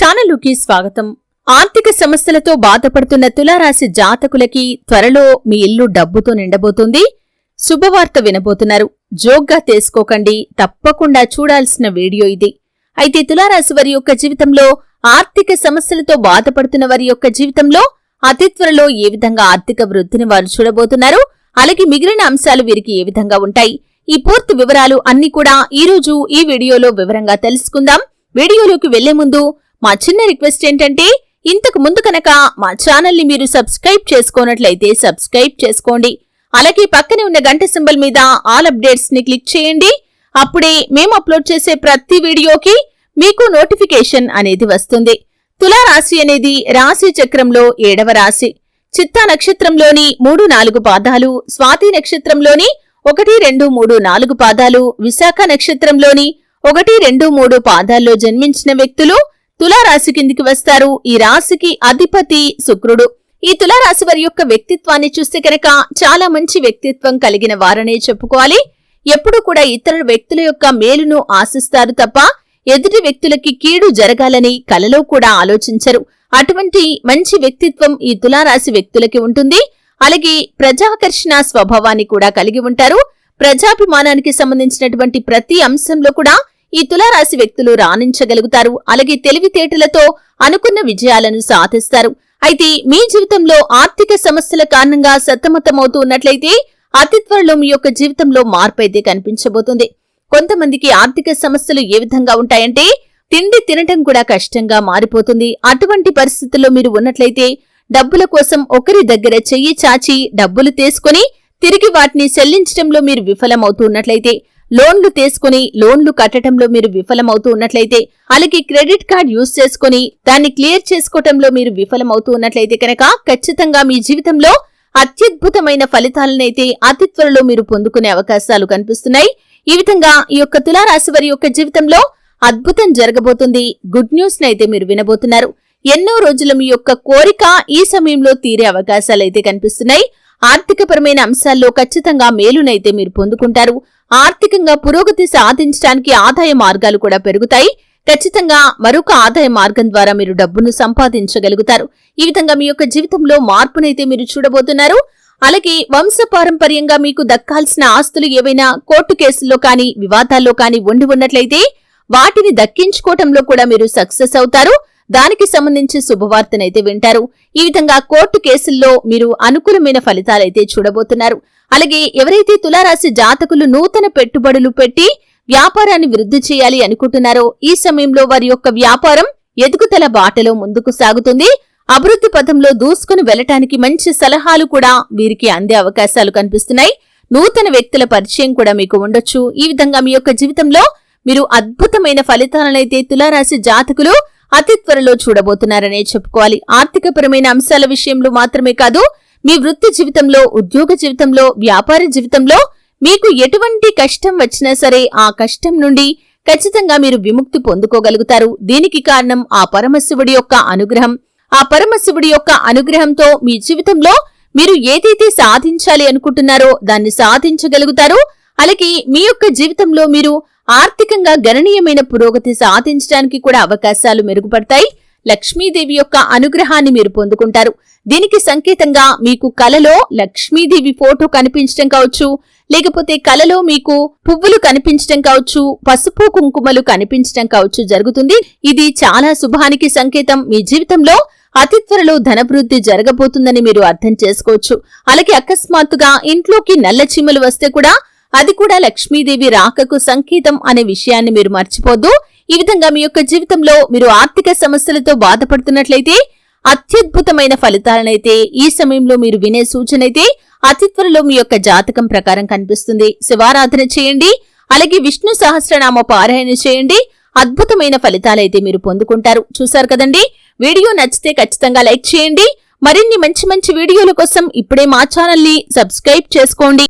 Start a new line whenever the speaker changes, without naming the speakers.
ఛానలుకి స్వాగతం. ఆర్థిక సమస్యలతో బాధపడుతున్న తులారాశి జాతకులకి త్వరలో మీ ఇల్లు డబ్బుతో నిండబోతుంది. శుభవార్త వినబోతున్నారు. జోగ్గా తీసుకోకండి తప్పకుండా చూడాల్సిన వీడియో ఇది. అయితే తులారాశి వారి యొక్క జీవితంలో ఆర్థిక సమస్యలతో బాధపడుతున్న వారి యొక్క జీవితంలో అతి త్వరలో ఏ విధంగా ఆర్థిక వృద్ధిని వారు చూడబోతున్నారు? అలాగే మిగిలిన అంశాలు వీరికి ఏ విధంగా ఉంటాయి? ఈ పూర్తి వివరాలు అన్ని కూడా ఈ రోజు ఈ వీడియోలో వివరంగా తెలుసుకుందాం. వీడియోలోకి వెళ్ళే ముందు మా చిన్న రిక్వెస్ట్ ఏంటంటే ఇంతకు ముందు కనుక మా ఛానల్ని మీరు సబ్స్క్రైబ్ చేసుకోనట్లయితే సబ్స్క్రైబ్ చేసుకోండి. అలాగే పక్కనే ఉన్న గంట సింబల్ మీద ఆల్ అప్డేట్స్ని క్లిక్ చేయండి. అప్పుడే మేము అప్లోడ్ చేసే ప్రతి వీడియోకి మీకు నోటిఫికేషన్ అనేది వస్తుంది. తులా రాశి అనేది రాశి చక్రంలో ఏడవ రాశి. చిత్తా నక్షత్రంలోని మూడు నాలుగు పాదాలు స్వాతి నక్షత్రంలోని ఒకటి రెండు మూడు నాలుగు పాదాలు విశాఖ నక్షత్రంలోని ఒకటి రెండు మూడు పాదాల్లో జన్మించిన వ్యక్తులు తులారాశి కిందికి వస్తారు. ఈ రాశికి అధిపతి శుక్రుడు. ఈ తులారాశి వారి యొక్క వ్యక్తిత్వాన్ని చూస్తే కనుక చాలా మంచి వ్యక్తిత్వం కలిగిన వారనే చెప్పుకోవాలి. ఎప్పుడూ కూడా ఇతర వ్యక్తుల యొక్క మేలును ఆశిస్తారు తప్ప ఎదుటి వ్యక్తులకి కీడు జరగాలని కలలో కూడా ఆలోచించరు. అటువంటి మంచి వ్యక్తిత్వం ఈ తులారాశి వ్యక్తులకి ఉంటుంది. అలాగే ప్రజాకర్షణ స్వభావాన్ని కూడా కలిగి ఉంటారు. ప్రజాభిమానానికి సంబంధించినటువంటి ప్రతి అంశంలో కూడా ఈ తులారాశి వ్యక్తులు రాణించగలుగుతారు. అలాగే తెలివితేటలతో అనుకున్న విజయాలను సాధిస్తారు. అయితే మీ జీవితంలో ఆర్థిక సమస్యల కారణంగా సతమతమవుతూ ఉన్నట్లయితే అతి త్వరలో మీ యొక్క జీవితంలో మార్పు అయితే కనిపించబోతుంది. కొంతమందికి ఆర్థిక సమస్యలు ఏ విధంగా ఉంటాయంటే తిండి తినటం కూడా కష్టంగా మారిపోతుంది. అటువంటి పరిస్థితుల్లో మీరు ఉన్నట్లయితే డబ్బుల కోసం ఒకరి దగ్గర చెయ్యి చాచి డబ్బులు తీసుకుని తిరిగి వాటిని చెల్లించడంలో మీరు విఫలమవుతున్నట్లయితే లోన్లు తీసుకుని లోన్లు కట్టడంలో మీరు విఫలమవుతూ ఉన్నట్లయితే అలాగే క్రెడిట్ కార్డ్ యూజ్ చేసుకుని దాన్ని క్లియర్ చేసుకోవటంలో మీరు విఫలమవుతూ ఉన్నట్లయితే కనుక ఖచ్చితంగా మీ జీవితంలో అత్యద్భుతమైన ఫలితాలనైతే అతి త్వరలో మీరు పొందుకునే అవకాశాలు కనిపిస్తున్నాయి. ఈ విధంగా ఈ యొక్క తులారాశి వారి యొక్క జీవితంలో అద్భుతం జరగబోతుంది. గుడ్ న్యూస్ నైతే మీరు వినబోతున్నారు. ఎన్నో రోజుల మీ యొక్క కోరిక ఈ సమయంలో తీరే అవకాశాలు అయితే కనిపిస్తున్నాయి. ఆర్థికపరమైన అంశాల్లో ఖచ్చితంగా మేలునైతే మీరు పొందుకుంటారు. ఆర్థికంగా పురోగతి సాధించడానికి ఆదాయ మార్గాలు కూడా పెరుగుతాయి. ఖచ్చితంగా మరొక ఆదాయ మార్గం ద్వారా మీరు డబ్బును సంపాదించగలుగుతారు. ఈ విధంగా మీ యొక్క జీవితంలో మార్పునైతే మీరు చూడబోతున్నారు. అలాగే వంశపారంపర్యంగా మీకు దక్కాల్సిన ఆస్తులు ఏవైనా కోర్టు కేసుల్లో కానీ వివాదాల్లో కానీ ఉండి ఉన్నట్లయితే వాటిని దక్కించుకోవటంలో కూడా మీరు సక్సెస్ అవుతారు. దానికి సంబంధించి శుభవార్తనైతే వింటారు. ఈ విధంగా కోర్టు కేసుల్లో మీరు అనుకూలమైన ఫలితాలైతే చూడబోతున్నారు. అలాగే ఎవరైతే తులారాశి జాతకులు నూతన పెట్టుబడులు పెట్టి వ్యాపారాన్ని వృద్ధి చేయాలి అనుకుంటున్నారో ఈ సమయంలో వారి యొక్క వ్యాపారం ఎదుగుదల బాటలో ముందుకు సాగుతుంది. అభివృద్ధి పథంలో దూసుకుని వెళ్ళటానికి మంచి సలహాలు కూడా వీరికి అందే అవకాశాలు కనిపిస్తున్నాయి. నూతన వ్యక్తుల పరిచయం కూడా మీకు ఉండొచ్చు. ఈ విధంగా మీ యొక్క జీవితంలో మీరు అద్భుతమైన ఫలితాలనైతే తులారాశి జాతకులు అతి త్వరలో చూడబోతున్నారనే చెప్పుకోవాలి. ఆర్థికపరమైన అంశాల విషయంలో మాత్రమే కాదు మీ వృత్తి జీవితంలో ఉద్యోగ జీవితంలో వ్యాపార జీవితంలో మీకు ఎటువంటి కష్టం వచ్చినా సరే ఆ కష్టం నుండి ఖచ్చితంగా మీరు విముక్తి పొందుకోగలుగుతారు. దీనికి కారణం ఆ పరమశివుడి యొక్క అనుగ్రహం. ఆ పరమశివుడి యొక్క అనుగ్రహంతో మీ జీవితంలో మీరు ఏదైతే సాధించాలి అనుకుంటున్నారో దాన్ని సాధించగలుగుతారు. అలాగే మీ యొక్క జీవితంలో మీరు ఆర్థికంగా గణనీయమైన పురోగతి సాధించడానికి కూడా అవకాశాలు మెరుగుపడతాయి. లక్ష్మీదేవి యొక్క అనుగ్రహాన్ని మీరు పొందుకుంటారు. దీనికి సంకేతంగా మీకు కలలో లక్ష్మీదేవి ఫోటో కనిపించడం కావచ్చు లేకపోతే కలలో మీకు పువ్వులు కనిపించడం కావచ్చు పసుపు కుంకుమలు కనిపించడం కావచ్చు జరుగుతుంది. ఇది చాలా శుభానికి సంకేతం. మీ జీవితంలో అతి త్వరలో ధనవృద్ధి జరగబోతుందని మీరు అర్థం చేసుకోవచ్చు. అలాగే అకస్మాత్తుగా ఇంట్లోకి నల్ల చీమలు వస్తే కూడా అది కూడా లక్ష్మీదేవి రాకకు సంకేతం అనే విషయాన్ని మీరు మర్చిపోద్దు. ఈ విధంగా మీ యొక్క జీవితంలో మీరు ఆర్థిక సమస్యలతో బాధపడుతున్నట్లయితే అత్యద్భుతమైన ఫలితాలనైతే ఈ సమయంలో మీరు వినే సూచనైతే అతి త్వరలో మీ యొక్క జాతకం ప్రకారం కనిపిస్తుంది. శివారాధన చేయండి. అలాగే విష్ణు సహస్రనామ పారాయణ చేయండి. అద్భుతమైన ఫలితాలైతే మీరు పొందుకుంటారు. చూశారు కదండి? వీడియో నచ్చితే ఖచ్చితంగా లైక్ చేయండి. మరిన్ని మంచి మంచి వీడియోల కోసం ఇప్పుడే మా ఛానల్ని సబ్స్క్రైబ్ చేసుకోండి.